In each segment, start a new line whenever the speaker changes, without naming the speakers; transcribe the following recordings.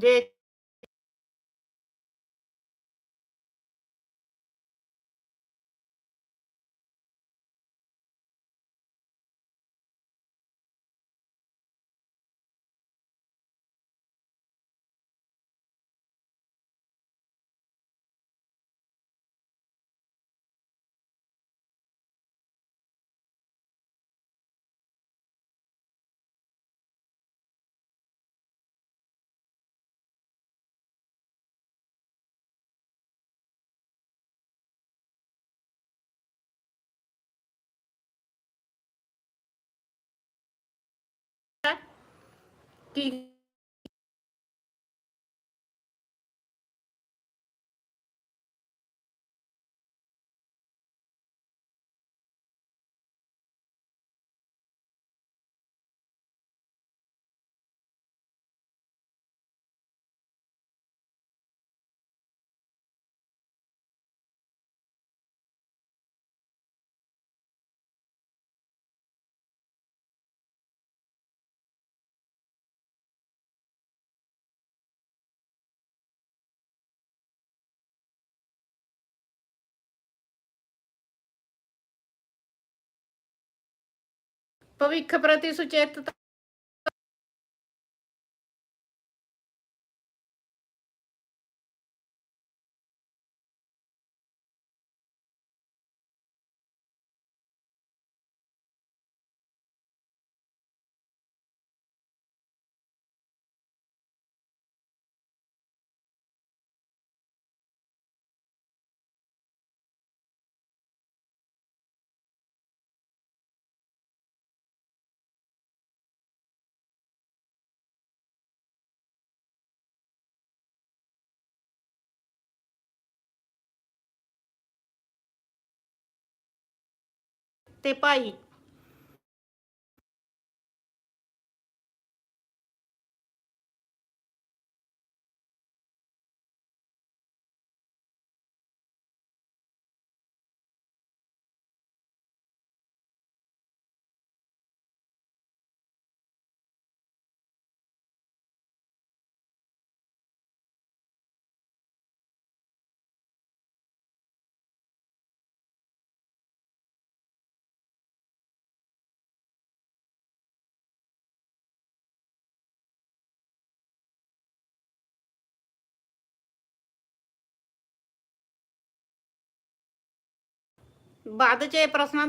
ਜੇ ਕੀ ਭਵਿੱਖ पविखप्रति सुचेतता ਤੇ ਭਾਈ ਬਾਅਦ ਚ ਇਹ ਪ੍ਰਸ਼ਨਾਂ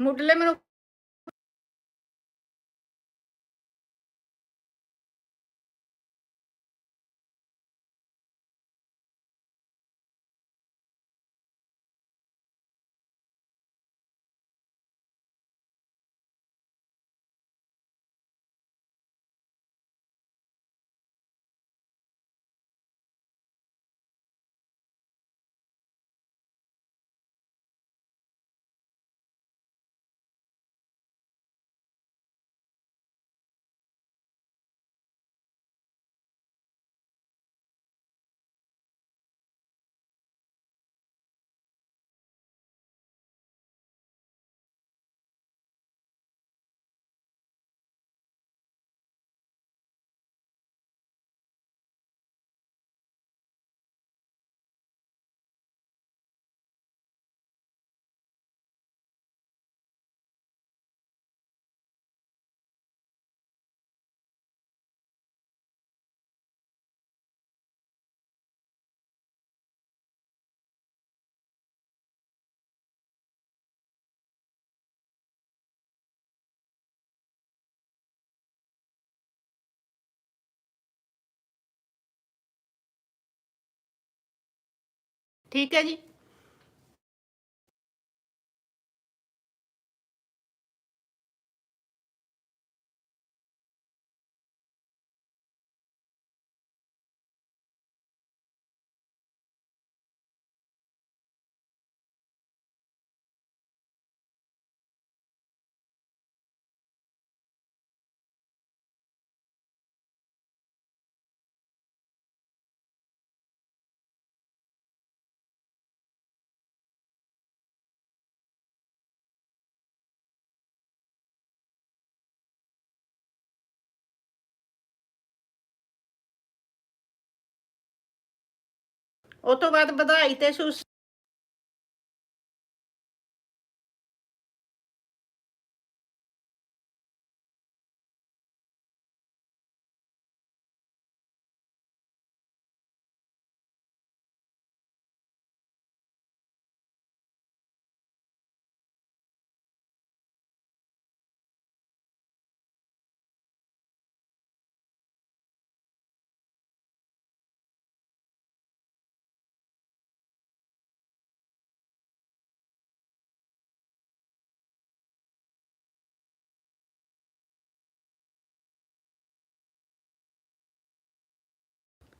ਮੁੱਢਲੇ ਮੈਨੂੰ ਠੀਕ ਹੈ ਜੀ। ਉਹ ਤੋਂ ਬਾਅਦ ਵਧਾਈ ਤੇ ਸੁਸ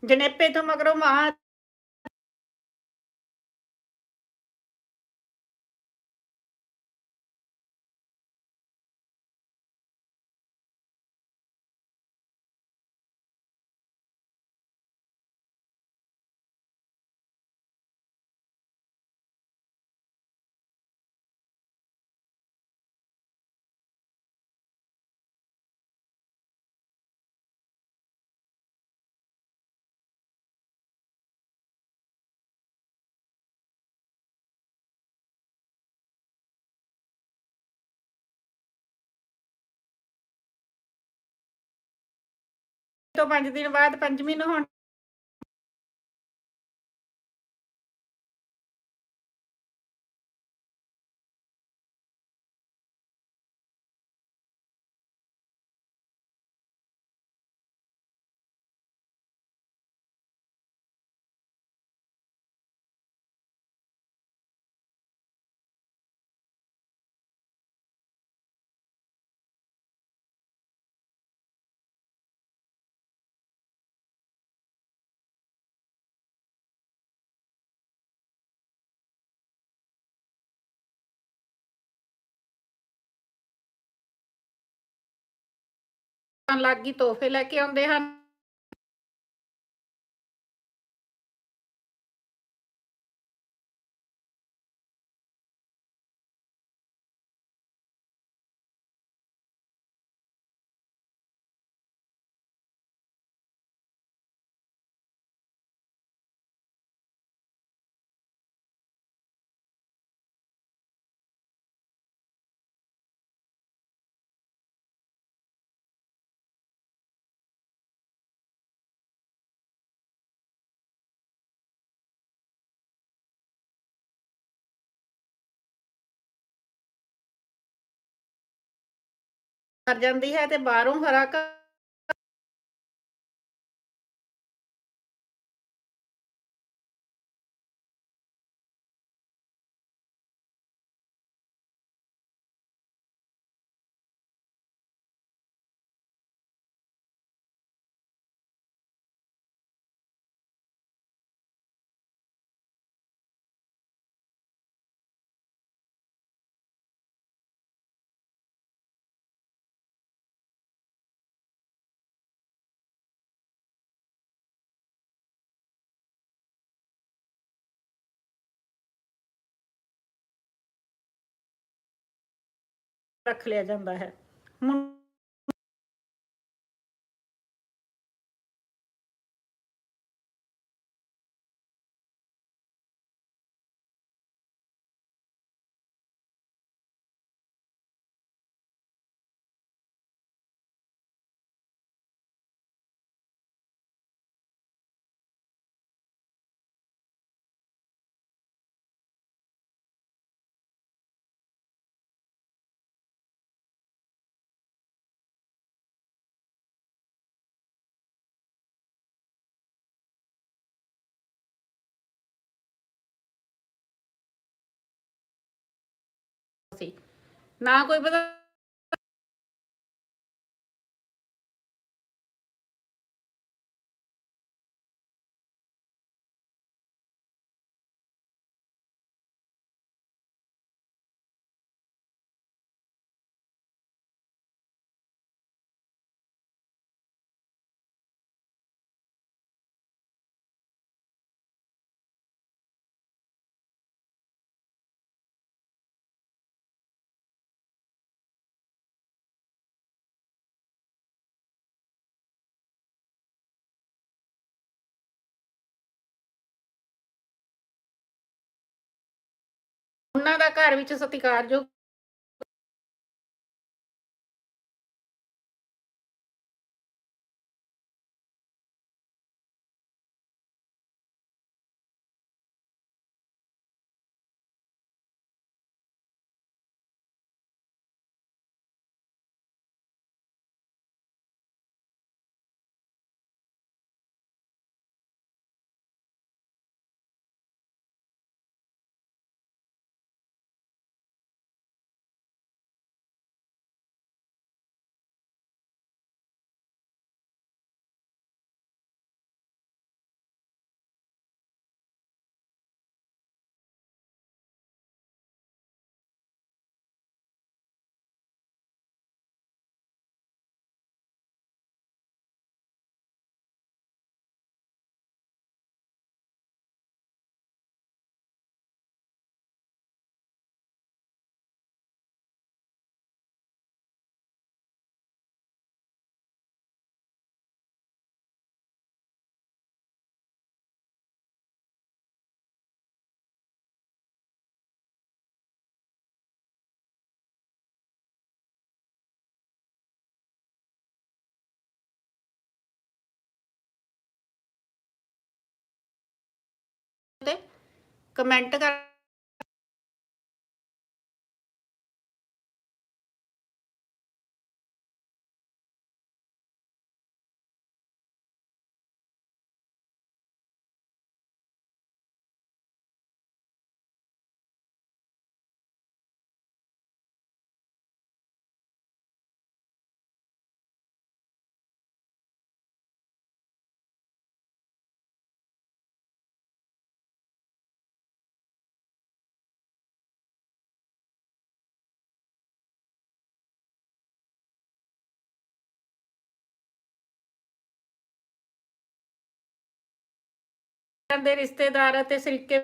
ਜਣੇਪੇ ਤੋਂ ਮਗਰੋਂ ਮਹਾ ਤੋਂ 5 ਦਿਨ ਬਾਅਦ ਪੰਜਵੀਂ ਨੂੰ ਹੁਣ ਲੱਗ ਗਈ ਤੋਹਫੇ ਲੈ ਕੇ ਆਉਂਦੇ ਹਨ। ਕਰ ਜਾਂਦੀ ਹੈ ਤੇ ਬਾਹਰੋਂ ਹਰਾ ਰੱਖ ਲਿਆ ਜਾਂਦਾ ਹੈ। ਹੁਣ ਸੀ। ਨਾ ਕੋਈ ਪਤਾ ਉਹਨਾਂ ਦਾ ਘਰ ਵਿੱਚ ਸਤਿਕਾਰਯੋਗ ਕਮੈਂਟ ਕਰ ਦੇ ਰਿਸ਼ਤੇਦਾਰ ਅਤੇ ਸਰੀਕੇ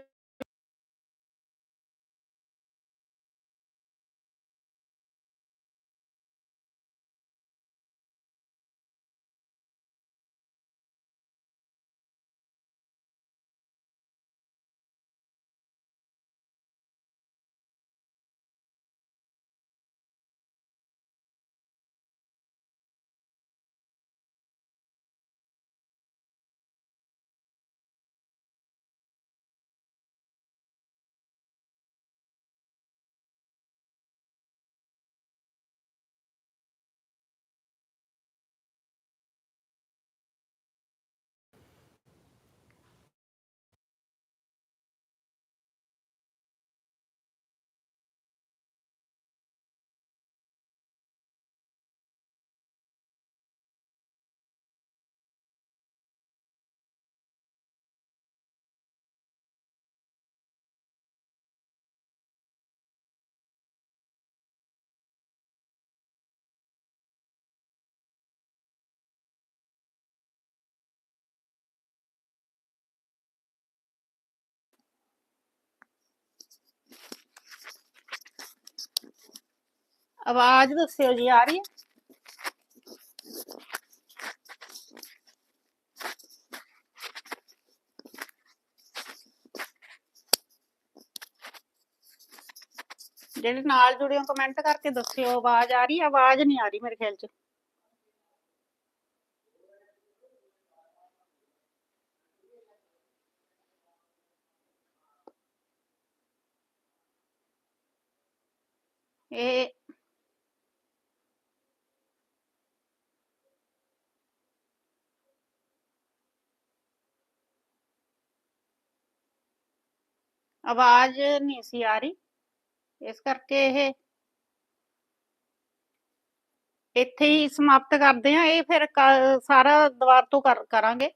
ਆਵਾਜ਼ ਦੱਸਿਓ ਜੀ ਆ ਰਹੀ ਹੈ ਜਿਹੜੇ ਨਾਲ ਜੁੜੇ ਹੋ ਕਮੈਂਟ ਕਰਕੇ ਦੱਸਿਓ ਆਵਾਜ਼ ਆ ਰਹੀ ਹੈ ਆਵਾਜ਼ ਨਹੀਂ ਆ ਰਹੀ ਮੇਰੇ ਖਿਆਲ ਚ ਇਹ ਆਵਾਜ਼ ਨਹੀਂ ਸੀ ਆ ਰਹੀ। ਇਸ ਕਰਕੇ ਇਹ ਇੱਥੇ ਹੀ ਸਮਾਪਤ ਕਰਦੇ ਹਾਂ। ਇਹ ਫਿਰ ਸਾਰਾ ਦੁਬਾਰ ਤੋਂ ਕਰਾਂਗੇ।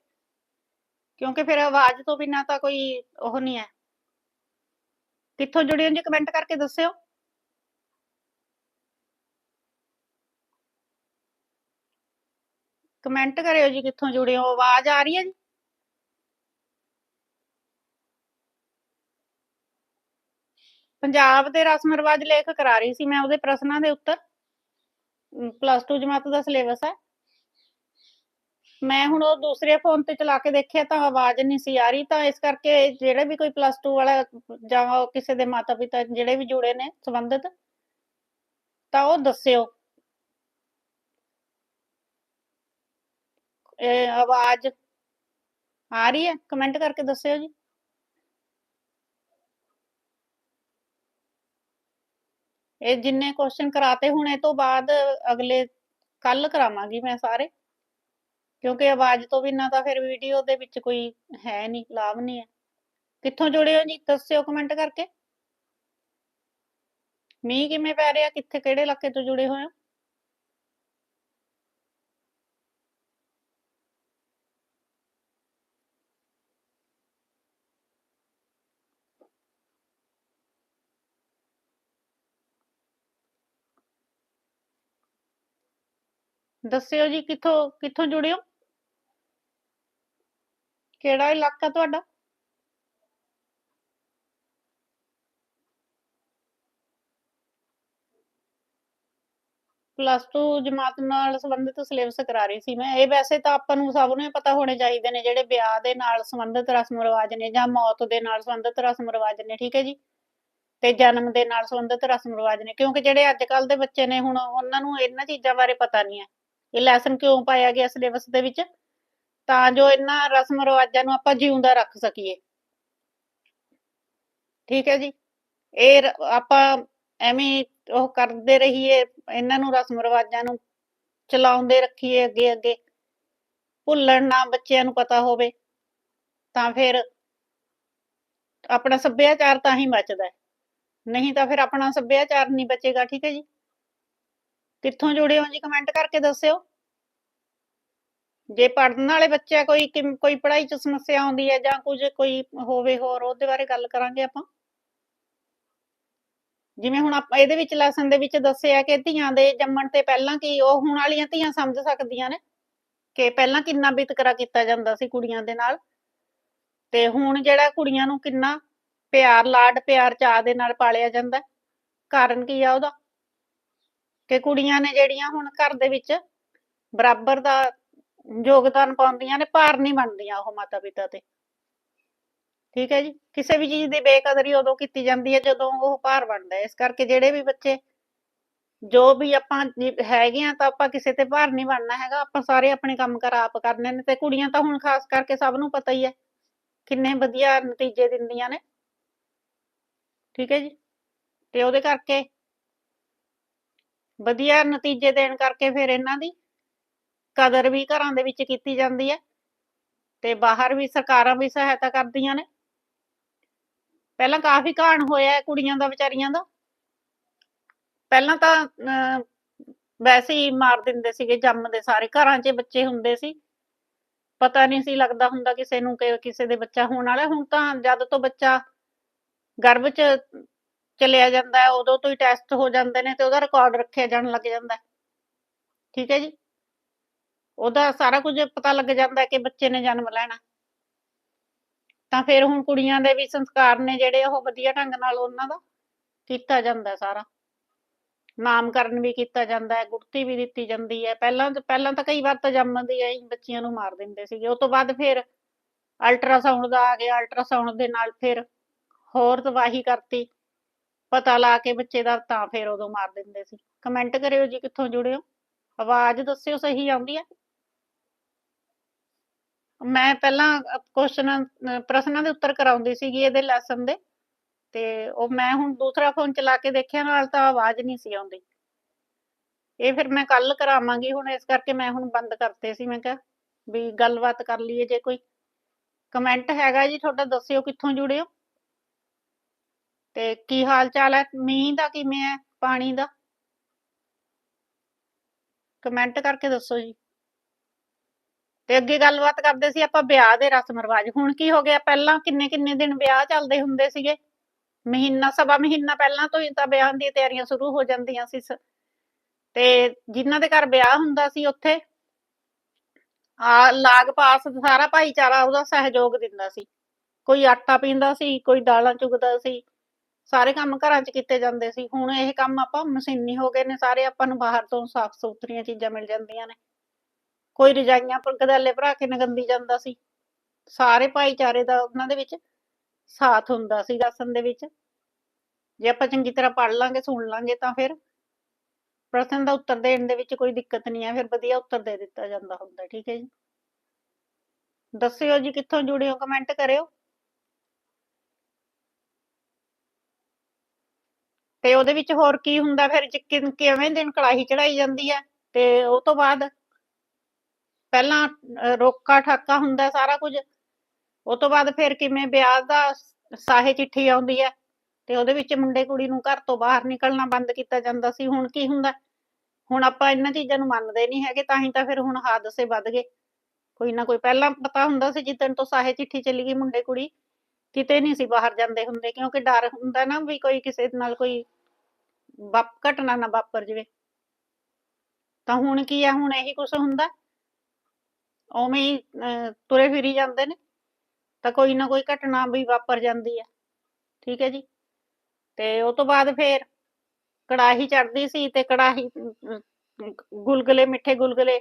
ਕਿਉਂਕਿ ਫਿਰ ਆਵਾਜ਼ ਤੋਂ ਬਿਨਾ ਤਾਂ ਕੋਈ ਉਹ ਨਹੀਂ ਹੈ। ਕਿੱਥੋਂ ਜੁੜੇ ਹੋ ਜੀ ਕਮੈਂਟ ਕਰਕੇ ਦੱਸਿਓ। ਕਮੈਂਟ ਕਰਿਓ ਜੀ ਕਿੱਥੋਂ ਜੁੜੇ ਹੋ ਆਵਾਜ਼ ਆ ਰਹੀ ਹੈ ਜੀ? ਪੰਜਾਬ ਦੇ ਰਸਮ ਰਿਵਾਜ ਲੇਖ ਕਰਾ ਰਹੀ ਸੀ ਮੈਂ ਉਹਦੇ ਪ੍ਰਸ਼ਨਾਂ ਦੇ ਉੱਤਰ। ਪਲੱਸ 2 ਜਮਾਤ ਦਾ ਸਿਲੇਬਸ ਹੈ। ਮੈਂ ਹੁਣ ਉਹ ਦੂਸਰੇ ਫੋਨ ਤੇ ਚਲਾ ਕੇ ਦੇਖਿਆ ਤਾਂ ਆਵਾਜ਼ ਨਹੀਂ ਸੀ ਆ ਰਹੀ, ਤਾਂ ਇਸ ਕਰਕੇ ਜਿਹੜੇ ਵੀ ਕੋਈ ਪਲੱਸ 2 ਵਾਲਾ ਜਾਂ ਕਿਸੇ ਦੇ ਮਾਤਾ ਪਿਤਾ ਜਿਹੜੇ ਵੀ ਜੁੜੇ ਨੇ ਸੰਬੰਧਿਤ, ਤਾਂ ਉਹ ਦੱਸਿਓ। ਇਹ ਆਵਾਜ਼ ਆ ਰਹੀ ਹੈ? ਕਮੈਂਟ ਕਰਕੇ ਦੱਸਿਓ ਜੀ। ਇਹ ਜਿੰਨੇ ਕੁਐਸਚਨ ਕਰਾਤੇ ਹੁਣ ਇਹ ਤੋਂ ਬਾਅਦ ਅਗਲੇ ਕੱਲ ਕਰਾਵਾਂਗੀ ਮੈਂ ਸਾਰੇ। ਕਿਉਂਕਿ ਆਵਾਜ਼ ਤੋਂ ਬਿਨਾਂ ਤਾਂ ਫਿਰ ਵੀਡੀਓ ਦੇ ਵਿੱਚ ਕੋਈ ਹੈ ਨਹੀਂ ਲਾਭ ਨਹੀਂ ਹੈ। ਕਿੱਥੋਂ ਜੁੜੇ ਹੋ ਜੀ? ਦੱਸਿਓ ਕਮੈਂਟ ਕਰਕੇ। ਮੀਂਹ ਕਿਵੇਂ ਪੈ ਰਿਹਾ? ਕਿੱਥੇ, ਕਿਹੜੇ ਇਲਾਕੇ ਤੋਂ ਜੁੜੇ ਹੋਏ ਹੋ? ਦੱਸਿਓ ਜੀ ਕਿੱਥੋਂ ਕਿੱਥੋਂ ਜੁੜੇ ਹੋ? ਕਿਹੜਾ ਇਲਾਕਾ ਤੁਹਾਡਾ? ਪਲੱਸ 2 ਜਮਾਤ ਨਾਲ ਸੰਬੰਧਿਤ ਸਿਲੇਬਸ ਕਰਾ ਰਹੀ ਸੀ ਮੈਂ। ਇਹ ਵੈਸੇ ਤਾਂ ਆਪਾਂ ਨੂੰ ਸਭ ਨੂੰ ਪਤਾ ਹੋਣੇ ਚਾਹੀਦੇ ਨੇ ਜਿਹੜੇ ਵਿਆਹ ਦੇ ਨਾਲ ਸੰਬੰਧਿਤ ਰਸਮ ਰਿਵਾਜ ਨੇ ਜਾਂ ਮੌਤ ਦੇ ਨਾਲ ਸੰਬੰਧਿਤ ਰਸਮ ਰਿਵਾਜ ਨੇ, ਠੀਕ ਹੈ ਜੀ? ਤੇ ਜਨਮ ਦੇ ਨਾਲ ਸੰਬੰਧਿਤ ਰਸਮ ਰਿਵਾਜ ਨੇ। ਕਿਉਂਕਿ ਜਿਹੜੇ ਅੱਜ ਕੱਲ ਦੇ ਬੱਚੇ ਨੇ ਹੁਣ ਉਹਨਾਂ ਨੂੰ ਇਹਨਾਂ ਚੀਜ਼ਾਂ ਬਾਰੇ ਪਤਾ ਨਹੀਂ ਹੈ। ਇਹ ਲੈਸਨ ਕਿਉਂ ਪਾਇਆ ਗਿਆ ਸਿਲੇਬਸ ਦੇ ਵਿੱਚ? ਤਾਂ ਜੋ ਇਹਨਾਂ ਰਸਮ ਰਿਵਾਜਾਂ ਨੂੰ ਆਪਾਂ ਜਿਉਂਦਾ ਰੱਖ ਸਕੀਏ। ਠੀਕ ਹੈ ਜੀ? ਇਹ ਆਪਾਂ ਐਵੇਂ ਉਹ ਕਰਦੇ ਰਹੀਏ, ਇਹਨਾਂ ਨੂੰ ਰਸਮ ਰਿਵਾਜਾਂ ਨੂੰ ਚਲਾਉਂਦੇ ਰੱਖੀਏ ਅੱਗੇ ਅੱਗੇ। ਭੁੱਲਣ ਨਾ ਬੱਚਿਆਂ ਨੂੰ ਪਤਾ ਹੋਵੇ, ਤਾਂ ਫਿਰ ਆਪਣਾ ਸੱਭਿਆਚਾਰ ਤਾਂ ਹੀ ਬਚਦਾ। ਨਹੀਂ ਤਾਂ ਫਿਰ ਆਪਣਾ ਸੱਭਿਆਚਾਰ ਨਹੀਂ ਬਚੇਗਾ, ਠੀਕ ਹੈ ਜੀ? ਕਿੱਥੋਂ ਜੁੜੇ ਹੋ ਜੀ? ਕਮੈਂਟ ਕਰਕੇ ਦੱਸਿਓ। ਜੇ ਪੜਨ ਵਾਲੇ ਬੱਚਾ ਕੋਈ ਕੋਈ ਪੜ੍ਹਾਈ 'ਚ ਸਮੱਸਿਆ ਆਉਂਦੀ ਹੈ ਜਾਂ ਕੁਝ ਕੋਈ ਹੋਵੇ ਹੋਰ, ਉਹਦੇ ਬਾਰੇ ਗੱਲ ਕਰਾਂਗੇ ਆਪਾਂ। ਜਿਵੇਂ ਹੁਣ ਆਪਾਂ, ਇਹਦੇ ਵਿੱਚ ਲੈਸਨ ਦੇ ਵਿੱਚ ਦੱਸਿਆ ਕਿ ਧੀਆਂ ਦੇ ਜੰਮਣ ਤੇ ਪਹਿਲਾਂ ਕੀ ਉਹ ਹੁਣ ਵਾਲੀਆਂ ਧੀਆਂ ਸਮਝ ਸਕਦੀਆਂ ਨੇ ਕਿ ਪਹਿਲਾਂ ਕਿੰਨਾ ਵਿਤਕਰਾ ਕੀਤਾ ਜਾਂਦਾ ਸੀ ਕੁੜੀਆਂ ਦੇ ਨਾਲ। ਤੇ ਹੁਣ ਜਿਹੜਾ ਕੁੜੀਆਂ ਨੂੰ ਕਿੰਨਾ ਪਿਆਰ, ਲਾਡ ਪਿਆਰ ਚਾਅ ਦੇ ਨਾਲ ਪਾਲਿਆ ਜਾਂਦਾ। ਕਾਰਨ ਕੀ ਆ ਉਹਦਾ? ਕਿ ਕੁੜੀਆਂ ਨੇ ਜਿਹੜੀਆਂ ਹੁਣ ਘਰ ਦੇ ਵਿੱਚ ਬਰਾਬਰ ਦਾ ਯੋਗਦਾਨ ਪਾਉਂਦੀਆਂ ਨੇ, ਭਾਰ ਨਹੀਂ ਬਣਦੀਆਂ ਉਹ ਮਾਤਾ ਪਿਤਾ ਤੇ। ਠੀਕ ਹੈ ਜੀ? ਕਿਸੇ ਵੀ ਚੀਜ਼ ਦੀ ਬੇਕਦਰੀ ਉਦੋਂ ਕੀਤੀ ਜਾਂਦੀ ਹੈ ਜਦੋਂ ਉਹ ਭਾਰ ਬਣਦਾ ਹੈ। ਇਸ ਕਰਕੇ ਜਿਹੜੇ ਵੀ ਬੱਚੇ ਜੋ ਵੀ ਆਪਾਂ ਹੈਗੇ ਆ ਤਾਂ ਆਪਾਂ ਕਿਸੇ ਤੇ ਭਾਰ ਨਹੀਂ ਬਣਨਾ ਹੈਗਾ। ਆਪਾਂ ਸਾਰੇ ਆਪਣੇ ਕੰਮ ਕਰ ਆਪ ਕਰਨੇ ਨੇ ਤੇ ਕੁੜੀਆਂ ਤਾਂ ਹੁਣ ਖਾਸ ਕਰਕੇ ਸਭ ਨੂੰ ਪਤਾ ਹੀ ਹੈ ਕਿੰਨੇ ਵਧੀਆ ਨਤੀਜੇ ਦਿੰਦੀਆਂ ਨੇ। ਠੀਕ ਹੈ ਜੀ? ਤੇ ਉਹਦੇ ਕਰਕੇ ਵਧੀਆ ਨਤੀਜੇ ਦੇਣ ਕਰਕੇ ਫਿਰ ਇਹਨਾਂ ਦੀ ਕਦਰ ਵੀ ਘਰਾਂ ਦੇ ਵਿੱਚ ਕੀਤੀ ਜਾਂਦੀ ਹੈ ਤੇ ਬਾਹਰ ਵੀ ਸਰਕਾਰਾਂ ਵੀ ਸਹਾਇਤਾ ਕਰਦੀਆਂ ਨੇ। ਪਹਿਲਾਂ ਕਾਫੀ ਘਾਣ ਹੋਇਆ ਕੁੜੀਆਂ ਦਾ, ਵਿਚਾਰੀਆਂ ਦਾ। ਪਹਿਲਾਂ ਤਾਂ ਵੈਸੇ ਹੀ ਮਾਰ ਦਿੰਦੇ ਸੀਗੇ, ਜੰਮਦੇ ਸਾਰੇ ਘਰਾਂ 'ਚ ਬੱਚੇ ਹੁੰਦੇ ਸੀ। ਪਤਾ ਨਹੀਂ ਸੀ ਲੱਗਦਾ ਹੁੰਦਾ ਕਿਸੇ ਨੂੰ ਕਿ ਕਿਸੇ ਦੇ ਬੱਚਾ ਹੋਣ ਵਾਲਾ। ਹੁਣ ਤਾਂ ਜਦ ਤੋਂ ਬੱਚਾ ਗਰਭ 'ਚ ਚਲਿਆ ਜਾਂਦਾ ਹੈ, ਉਦੋਂ ਤੋਂ ਹੀ ਟੈਸਟ ਹੋ ਜਾਂਦੇ ਨੇ ਤੇ ਉਹਦਾ ਰਿਕਾਰਡ ਰੱਖਿਆ ਜਾਣ ਲੱਗ ਜਾਂਦਾ ਹੈ। ਠੀਕ ਹੈ ਜੀ? ਉਹਦਾ ਸਾਰਾ ਕੁਝ ਪਤਾ ਲੱਗ ਜਾਂਦਾ ਹੈ ਕਿ ਬੱਚੇ ਨੇ ਜਨਮ ਲੈਣਾ। ਤਾਂ ਫਿਰ ਹੁਣ ਕੁੜੀਆਂ ਦੇ ਵੀ ਸੰਸਕਾਰ ਨੇ ਜਿਹੜੇ ਉਹ ਵਧੀਆ ਢੰਗ ਨਾਲ ਉਹਨਾਂ ਦਾ ਕੀਤਾ ਜਾਂਦਾ ਸਾਰਾ। ਨਾਮਕਰਨ ਵੀ ਕੀਤਾ ਜਾਂਦਾ ਹੈ, ਗੁੜਤੀ ਵੀ ਦਿੱਤੀ ਜਾਂਦੀ ਹੈ। ਪਹਿਲਾਂ ਪਹਿਲਾਂ ਤਾਂ ਕਈ ਵਾਰ ਤਾਂ ਜੰਮਦੇ ਹੀ ਬੱਚਿਆਂ ਨੂੰ ਮਾਰ ਦਿੰਦੇ ਸੀਗੇ। ਉਸ ਤੋਂ ਬਾਅਦ ਫਿਰ ਅਲਟਰਾਸਾਊਂਡ ਦਾ ਆ ਗਿਆ ਅਲਟਰਾਸਾਊਂਡ ਦੇ ਨਾਲ ਫਿਰ ਹੋਰ ਤਬਾਹੀ ਕਰਤੀ। ਪਤਾ ਲਾ ਕੇ ਬੱਚੇ ਦਾ ਤਾਂ ਫੇਰ ਉਦੋਂ ਮਾਰ ਦਿੰਦੇ ਸੀ। ਕਮੈਂਟ ਕਰਿਓ ਜੀ ਕਿੱਥੋਂ ਜੁੜੇ ਆਵਾਜ਼ ਦੱਸਿਓ ਸਹੀ ਆਉਂਦੀ ਹੈ। ਮੈਂ ਪਹਿਲਾਂ ਕੁਐਸਚਨ ਪ੍ਰਸ਼ਨਾਂ ਦੇ ਉੱਤਰ ਕਰਾਉਂਦੀ ਸੀਗੀ ਇਹਦੇ ਲੈਸਨ ਦੇ। ਤੇ ਉਹ ਮੈਂ ਹੁਣ ਦੂਸਰਾ ਫੋਨ ਚਲਾ ਕੇ ਦੇਖਿਆ, ਨਾਲ ਤਾਂ ਆਵਾਜ਼ ਨਹੀਂ ਸੀ ਆਉਂਦੀ। ਇਹ ਫਿਰ ਮੈਂ ਕੱਲ ਕਰਾਵਾਂਗੀ, ਹੁਣ ਇਸ ਕਰਕੇ ਮੈਂ ਹੁਣ ਬੰਦ ਕਰਤੇ ਸੀ। ਮੈਂ ਕਿਹਾ ਵੀ ਗੱਲਬਾਤ ਕਰ ਲਈਏ ਜੇ ਕੋਈ। ਕਮੈਂਟ ਹੈਗਾ ਜੀ, ਤੁਹਾਡਾ ਦੱਸਿਓ ਕਿੱਥੋਂ ਜੁੜਿਓ। ਤੇ ਕੀ ਹਾਲ ਚਾਲ ਹੈ? ਮੀਂਹ ਦਾ ਕਿਵੇਂ ਹੈ? ਪਾਣੀ ਦਾ? ਕਮੈਂਟ ਕਰਕੇ ਦੱਸੋ ਜੀ। ਤੇ ਅੱਗੇ ਗੱਲਬਾਤ ਕਰਦੇ ਸੀ ਆਪਾਂ ਵਿਆਹ ਦੇ ਰਸਮ ਰਿਵਾਜ। ਹੁਣ ਕੀ ਹੋ ਗਿਆ? ਪਹਿਲਾਂ ਕਿੰਨੇ ਕਿੰਨੇ ਦਿਨ ਵਿਆਹ ਚੱਲਦੇ ਹੁੰਦੇ ਸੀਗੇ? ਮਹੀਨਾ, ਸਵਾ ਮਹੀਨਾ ਪਹਿਲਾਂ ਤੋਂ ਹੀ ਤਾਂ ਵਿਆਹ ਦੀਆਂ ਤਿਆਰੀਆਂ ਸ਼ੁਰੂ ਹੋ ਜਾਂਦੀਆਂ ਸੀ। ਤੇ ਜਿਨ੍ਹਾਂ ਦੇ ਘਰ ਵਿਆਹ ਹੁੰਦਾ ਸੀ ਉੱਥੇ, ਆ ਲਾਗ ਪਾਸ ਸਾਰਾ ਭਾਈਚਾਰਾ ਉਹਦਾ ਸਹਿਯੋਗ ਦਿੰਦਾ ਸੀ। ਕੋਈ ਆਟਾ ਪੀਂਦਾ ਸੀ, ਕੋਈ ਦਾਲਾਂ ਚੁਗਦਾ ਸੀ ਸਾਰੇ ਕੰਮ ਘਰਾਂ 'ਚ ਕੀਤੇ ਜਾਂਦੇ ਸੀ। ਹੁਣ ਇਹ ਕੰਮ ਆਪਾਂ ਮਸ਼ੀਨੀ ਹੋ ਗਏ ਨੇ, ਸਾਰੇ ਆਪਾਂ ਨੂੰ ਬਾਹਰ ਤੋਂ ਸਾਫ਼ ਸੁਥਰੀਆਂ ਚੀਜ਼ਾਂ ਮਿਲ ਜਾਂਦੀਆਂ ਨੇ। ਕੋਈ ਰਜਾਈਆਂ ਪਰ ਗਦਾਲੇ ਭਰਾ ਕੇ ਨਗੰਦੀ ਜਾਂਦਾ ਸੀ। ਸਾਰੇ ਭਾਈਚਾਰੇ ਦਾ ਉਹਨਾਂ ਦੇ ਵਿੱਚ ਸਾਥ ਹੁੰਦਾ ਸੀ ਰਸਮ ਦੇ ਵਿੱਚ। ਜੇ ਆਪਾਂ ਚੰਗੀ ਤਰ੍ਹਾਂ ਪੜ ਲਾਂਗੇ, ਸੁਣ ਲਾਂਗੇ ਤਾਂ ਫਿਰ ਪ੍ਰਸ਼ਨ ਦਾ ਉੱਤਰ ਦੇਣ ਦੇ ਵਿੱਚ ਕੋਈ ਦਿੱਕਤ ਨਹੀਂ ਆ ਫਿਰ ਵਧੀਆ ਉੱਤਰ ਦੇ ਦਿੱਤਾ ਜਾਂਦਾ ਹੁੰਦਾ, ਠੀਕ ਹੈ ਜੀ। ਦੱਸਿਓ ਜੀ ਕਿੱਥੋਂ ਜੁੜੇ ਹੋ ਕਮੈਂਟ ਕਰਿਓ। ਤੇ ਉਹਦੇ ਵਿੱਚ ਹੋਰ ਕੀ ਹੁੰਦਾ, ਫਿਰ ਚ- ਕਿਵੇਂ ਦਿਨ ਕੜਾਹੀ ਚੜਾਈ ਜਾਂਦੀ ਹੈ ਤੇ ਉਹ ਤੋਂ ਬਾਅਦ ਪਹਿਲਾਂ ਰੋਕਾ ਠਾਕਾ ਹੁੰਦਾ ਸਾਰਾ ਕੁਝ, ਉਹ ਤੋਂ ਬਾਅਦ ਫਿਰ ਕਿਵੇਂ ਵਿਆਹ ਦਾ ਸਾਹੇ ਚਿੱਠੀ ਆਉਂਦੀ ਹੈ ਤੇ ਉਹਦੇ ਵਿੱਚ ਮੁੰਡੇ ਕੁੜੀ ਨੂੰ ਘਰ ਤੋਂ ਬਾਹਰ ਨਿਕਲਣਾ ਬੰਦ ਕੀਤਾ ਜਾਂਦਾ ਸੀ। ਹੁਣ ਕੀ ਹੁੰਦਾ, ਹੁਣ ਆਪਾਂ ਇਹਨਾਂ ਚੀਜ਼ਾਂ ਨੂੰ ਮੰਨਦੇ ਨਹੀਂ ਹੈਗੇ, ਤਾਂ ਹੀ ਤਾਂ ਫਿਰ ਹੁਣ ਹਾਦਸੇ ਵੱਧ ਗਏ। ਕੋਈ ਨਾ ਕੋਈ ਪਹਿਲਾਂ ਪਤਾ ਹੁੰਦਾ ਸੀ, ਜਿੱਦਣ ਤੋਂ ਸਾਹੇ ਚਿੱਠੀ ਚੱਲੀ ਗਈ ਮੁੰਡੇ ਕੁੜੀ, ਕਿਤੇ ਨਹੀਂ ਸੀ ਬਾਹਰ ਜਾਂਦੇ ਹੁੰਦੇ, ਕਿਉਂਕਿ ਡਰ ਹੁੰਦਾ ਨਾ ਵੀ ਕੋਈ ਕਿਸੇ ਨਾਲ ਕੋਈ ਵਾਪ ਘਟਨਾ ਨਾ ਵਾਪਰ ਜਾਵੇ। ਤਾਂ ਹੁਣ ਕੀ ਆ? ਹੁਣ ਇਹੀ ਕੁਝ ਹੁੰਦਾ। ਉਵੇਂ ਹੀ ਤੁਰੇ ਫਿਰੀ ਜਾਂਦੇ ਨੇ। ਤਾਂ ਕੋਈ ਨਾ ਕੋਈ ਘਟਨਾ ਵੀ ਵਾਪਰ ਜਾਂਦੀ ਹੈ ਠੀਕ ਹੈ ਜੀ? ਤੇ ਉਹ ਤੋਂ ਬਾਅਦ ਫੇਰ ਕੜਾਹੀ ਚੜਦੀ ਸੀ ਤੇ ਕੜਾਹੀ ਅਮ, ਗੁਲਗੁਲੇ ਮਿੱਠੇ ਗੁਲਗੁਲੇ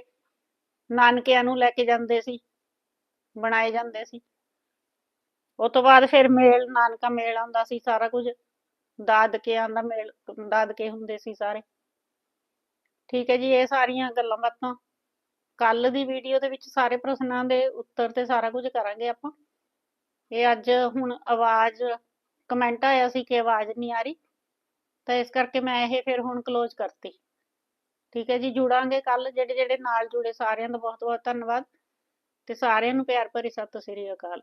ਨਾਨਕਿਆਂ ਨੂੰ ਲੈ ਕੇ ਜਾਂਦੇ ਸੀ। ਬਣਾਏ ਜਾਂਦੇ ਸੀ। ਉਹ ਤੋਂ ਬਾਅਦ ਫਿਰ ਮੇਲ ਨਾਨਕਾ ਮੇਲ ਆਉਂਦਾ ਸੀ ਸਾਰਾ ਕੁਝ। ਦਾਦਕਿਆਂ ਦਾ ਮੇਲ ਦਾਦਕੇ ਹੁੰਦੇ ਸੀ ਸਾਰੇ। ਠੀਕ ਹੈ ਜੀ, ਇਹ ਸਾਰੀਆਂ ਗੱਲਾਂ ਬਾਤਾਂ। ਕੱਲ ਦੀ ਵੀਡੀਓ ਦੇ ਵਿੱਚ ਸਾਰੇ ਪ੍ਰਸ਼ਨਾਂ ਦੇ ਉੱਤਰ ਤੇ ਸਾਰਾ ਕੁਝ ਕਰਾਂਗੇ ਆਪਾਂ। ਇਹ ਅੱਜ ਹੁਣ ਆਵਾਜ਼ ਕਮੈਂਟ ਆਇਆ ਸੀ ਕਿ ਆਵਾਜ਼ ਨਹੀਂ ਆ ਰਹੀ। ਤਾਂ ਇਸ ਕਰਕੇ ਮੈਂ ਇਹ ਫਿਰ ਹੁਣ ਕਲੋਜ਼ ਕਰਤੀ। ਠੀਕ ਹੈ ਜੀ, ਜੁੜਾਂਗੇ ਕੱਲ। ਜਿਹੜੇ ਜਿਹੜੇ ਨਾਲ ਜੁੜੇ ਸਾਰਿਆਂ ਦਾ ਬਹੁਤ ਬਹੁਤ ਧੰਨਵਾਦ। ਤੇ ਸਾਰਿਆਂ ਨੂੰ ਪਿਆਰ ਭਰੀ ਸਤਿ ਸ੍ਰੀ ਅਕਾਲ।